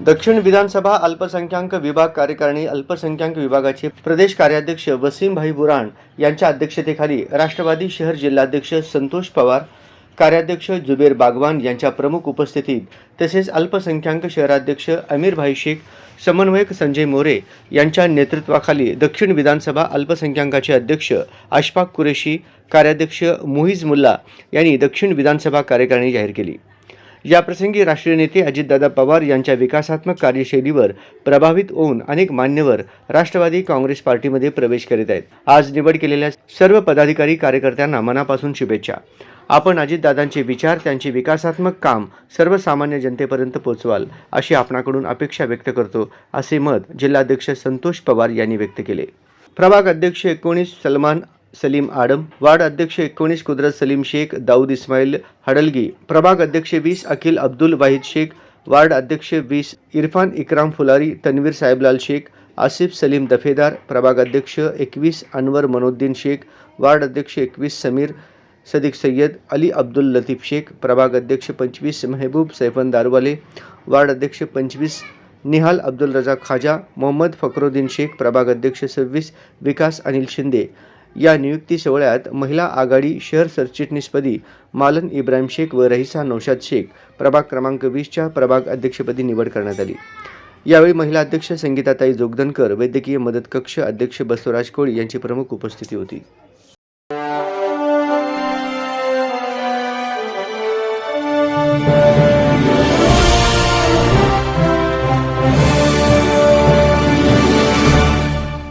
दक्षिण विधानसभा अल्पसंख्याक विभाग कार्यकारिणी अल्पसंख्याक विभागाचे प्रदेश कार्याध्यक्ष वसीमभाई बुराण यांच्या अध्यक्षतेखाली राष्ट्रवादी शहर जिल्हाध्यक्ष संतोष पवार कार्याध्यक्ष जुबेर बागवान यांच्या प्रमुख उपस्थितीत तसेच अल्पसंख्याक शहराध्यक्ष अमीरभाई शेख समन्वयक संजय मोरे यांच्या नेतृत्वाखाली दक्षिण विधानसभा अल्पसंख्याकाचे अध्यक्ष अशफाक कुरेशी कार्याध्यक्ष मुहिज मुल्ला यांनी दक्षिण विधानसभा कार्यकारिणी जाहीर केली. याप्रसंगी राष्ट्रीय नेते अजितदादा पवार यांच्या विकासात्मक कार्यशैलीवर प्रभावित होऊन अनेक मान्यवर राष्ट्रवादी काँग्रेस पार्टीमध्ये प्रवेश करीत आहेत. आज निवड केलेल्या सर्व पदाधिकारी कार्यकर्त्यांना मनापासून शुभेच्छा. आपण अजितदादांचे विचार त्यांचे विकासात्मक काम सर्वसामान्य जनतेपर्यंत पोचवाल अशी आपणाकडून अपेक्षा व्यक्त करतो असे मत जिल्हाध्यक्ष संतोष पवार यांनी व्यक्त केले. प्रभाग अध्यक्ष एकोणीस सलमान सलीम आडम वार्ड अध्यक्ष एकोणीस कुदरत सलीम शेख दाऊद इस्माईल हडलगी प्रभाग अध्यक्ष वीस अखिल अब्दुल वाहिद शेख वार्ड अध्यक्ष वीस इरफान इकराम फुलारी तन्वीर साहेबलाल शेख आसिफ सलीम दफेदार प्रभाग अध्यक्ष एकवीस अनवर मनोद्दीन शेख वार्ड अध्यक्ष एकवीस समीर सदिक सय्यद अली अब्दुल लतीफ शेख प्रभाग अध्यक्ष पंचवीस मेहबूब सैफन दारवाले वार्ड अध्यक्ष पंचवीस निहाल अब्दुल रजा खाजा मोहम्मद फखरुद्दीन शेख प्रभाग अध्यक्ष सव्वीस विकास अनिल शिंदे. या नियुक्ती सोहळ्यात महिला आघाडी शहर सरचिटणीसपदी मालन इब्राहिम शेख व रहिसा नौशाद शेख प्रभाग क्रमांक वीसच्या प्रभाग अध्यक्षपदी निवड करण्यात आली. यावेळी महिला अध्यक्ष संगीताताई जोगदनकर वैद्यकीय मदत कक्ष अध्यक्ष बसवराज कोळी यांची प्रमुख उपस्थिती होती.